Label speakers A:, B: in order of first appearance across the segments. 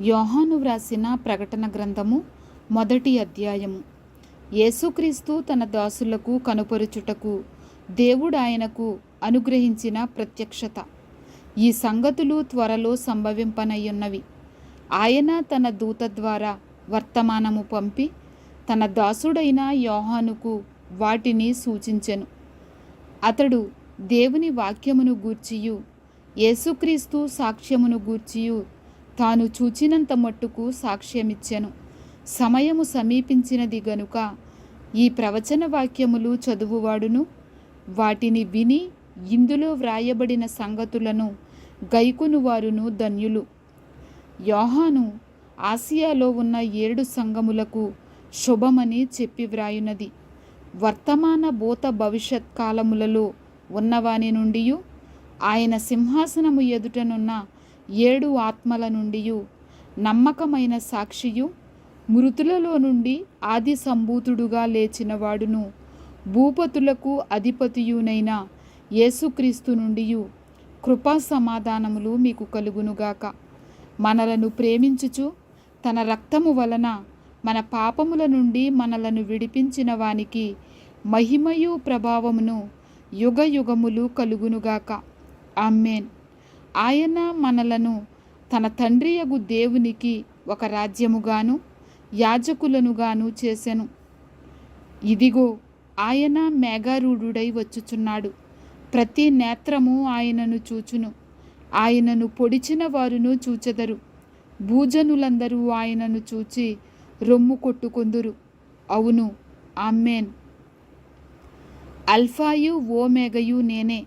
A: యోహాను వ్రాసిన ప్రకటన గ్రంథము మొదటి అధ్యాయము. యేసుక్రీస్తు తన దాసులకు కనుపరుచుటకు దేవుడు ఆయనకు అనుగ్రహించిన ప్రత్యక్షత. ఈ సంగతులు త్వరలో సంభవింపనయ్యున్నవి. ఆయన తన దూత ద్వారా వర్తమానము పంపి తన దాసుడైన యోహానుకు వాటిని సూచించెను. అతడు దేవుని వాక్యమును గూర్చియు యేసుక్రీస్తు సాక్ష్యమును గూర్చియు తాను చూచినంత మట్టుకు సాక్ష్యమిచ్చెను. సమయము సమీపించినది గనుక ఈ ప్రవచన వాక్యములు చదువువాడును. వాటిని విని ఇందులో వ్రాయబడిన సంగతులను గైకును వారును ధన్యులు. యోహాను ఆసియాలో ఉన్న ఏడు సంఘములకు శుభమని చెప్పి వ్రాయునది. వర్తమాన భూత భవిష్యత్ కాలములలో ఉన్నవాని నుండి ఆయన సింహాసనము ఎదుటనున్న ఏడు ఆత్మల నుండి నమ్మకమైన సాక్షియు మృతులలో నుండి ఆది సంభూతుడుగా లేచిన వాడును భూపతులకు అధిపతియునైన యేసుక్రీస్తు నుండి కృపా సమాధానములు మీకు కలుగునుగాక. మనలను ప్రేమించుచు తన రక్తము వలన మన పాపముల నుండి మనలను విడిపించిన వానికి మహిమయు ప్రభావమును యుగ యుగములు కలుగునుగాక. ఆమెన్. ఆయన మనలను తన తండ్రియగు దేవునికి ఒక రాజ్యముగాను యాజకులనుగాను చేసెను. ఇదిగో ఆయన మేఘారూఢుడై వచ్చుచున్నాడు. ప్రతి నేత్రము ఆయనను చూచును. ఆయనను పొడిచిన వారును చూచెదరు. భూజనులందరూ ఆయనను చూచి రొమ్ము కొట్టుకొందురు. అవును ఆమెన్. అల్ఫాయు ఓమేగయు నేనే.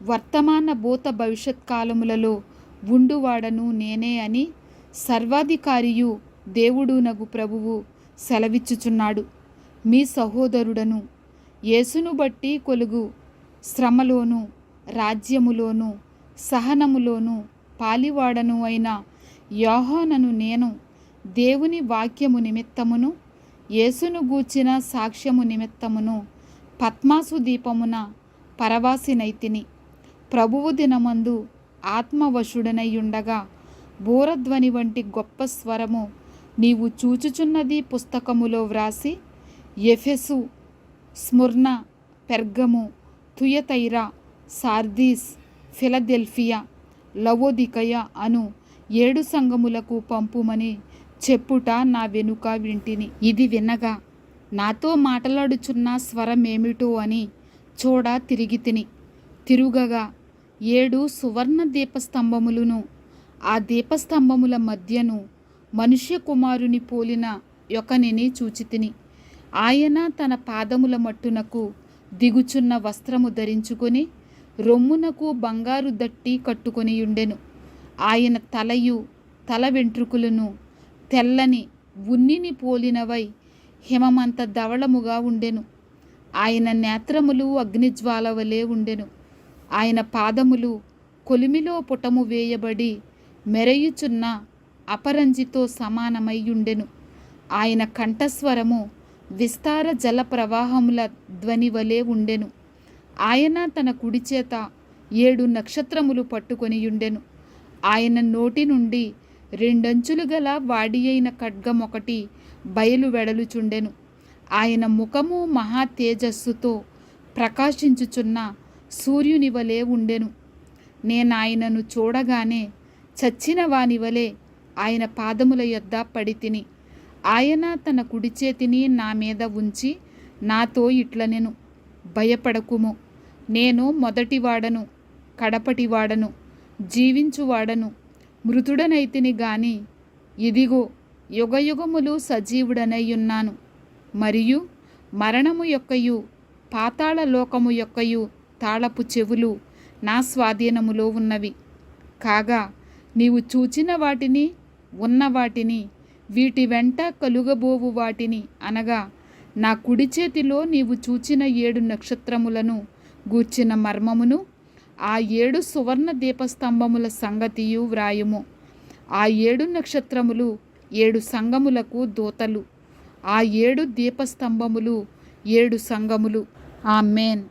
A: వర్తమాన భూత భవిష్యత్ కాలములలో ఉండువాడను నేనే అని సర్వాధికారియు దేవుడునగు ప్రభువు సెలవిచ్చుచున్నాడు. మీ సహోదరుడను యేసును బట్టి కొలుగు శ్రమలోను రాజ్యములోను సహనములోను పాలివాడను అయిన యోహోనను నేను దేవుని వాక్యము నిమిత్తమును యేసును గూర్చిన సాక్ష్యము నిమిత్తమును పద్మాసు దీపమున పరవాసినైతిని ప్రభువు దినమందు ఆత్మవశుడనయ్యుండగా బోరధ్వని వంటి గొప్ప స్వరము నీవు చూచుచున్నది పుస్తకములో వ్రాసి ఎఫెసు స్ముర్ణ పెర్గము తుయతైరా సార్దీస్ ఫిలదెల్ఫియా లవోదికయ అను ఏడు సంగములకు పంపుమని చెప్పుట నా వెనుక వింటిని. ఇది వినగా నాతో మాట్లాడుచున్న స్వరమేమిటో అని చూడ తిరిగి తిని తిరుగగా ఏడు సువర్ణ దీపస్తంభములను. ఆ దీపస్తంభముల మధ్యను మనుష్య కుమారుని పోలిన యొకనిని చూచితిని. ఆయన తన పాదముల మట్టునకు దిగుచున్న వస్త్రము ధరించుకొని రొమ్మునకు బంగారు దట్టి కట్టుకొని ఉండెను ఆయన తలయు తల వెంట్రుకలను తెల్లని ఉన్నిని పోలినవై హిమమంత ధవళముగా ఉండెను. ఆయన నేత్రములు అగ్నిజ్వాల వలె ఉండెను. ఆయన పాదములు కొలిమిలో పుటము వేయబడి మెరయుచున్న అపరంజితో సమానమై ఉండెను ఆయన కంఠస్వరము విస్తార జల ప్రవాహముల ధ్వని వలె ఉండెను. ఆయన తన కుడి చేత ఏడు నక్షత్రములు పట్టుకొనియుండెను. ఆయన నోటి నుండి రెండంచులు గల వాడి అయిన ఖడ్గం ఒకటి బయలు వెడలుచుండెను. ఆయన ముఖము మహా తేజస్సుతో ప్రకాశించుచున్న సూర్యుని వలె ఉండెను. నేను ఆయనను చూడగానే చచ్చిన వానివలే ఆయన పాదముల యొద్ద పడి తిని ఆయన తన కుడి చేతిని నా మీద ఉంచి నాతో ఇట్లనెను. భయపడకుము. నేను మొదటివాడను కడపటివాడను జీవించువాడను మృతుడనైతిని గాని ఇదిగో యుగయుగములు సజీవుడనయ్యున్నాను. మరియు మరణము యొక్కయు పాతాళ లోకము యొక్కయు తాళపు చెవులు నా స్వాధీనములో ఉన్నవి. కాగా నీవు చూచిన వాటిని ఉన్న వాటిని వీటి వెంట కలుగబోవు వాటిని అనగా నా కుడి చేతిలో నీవు చూచిన ఏడు నక్షత్రములను గూర్చిన మర్మమును ఆ ఏడు సువర్ణ దీపస్తంభముల సంగతియు వ్రాయుము. ఆ ఏడు నక్షత్రములు ఏడు సంగములకు దూతలు. ఆ ఏడు దీపస్తంభములు ఏడు సంగములు. ఆ మేన్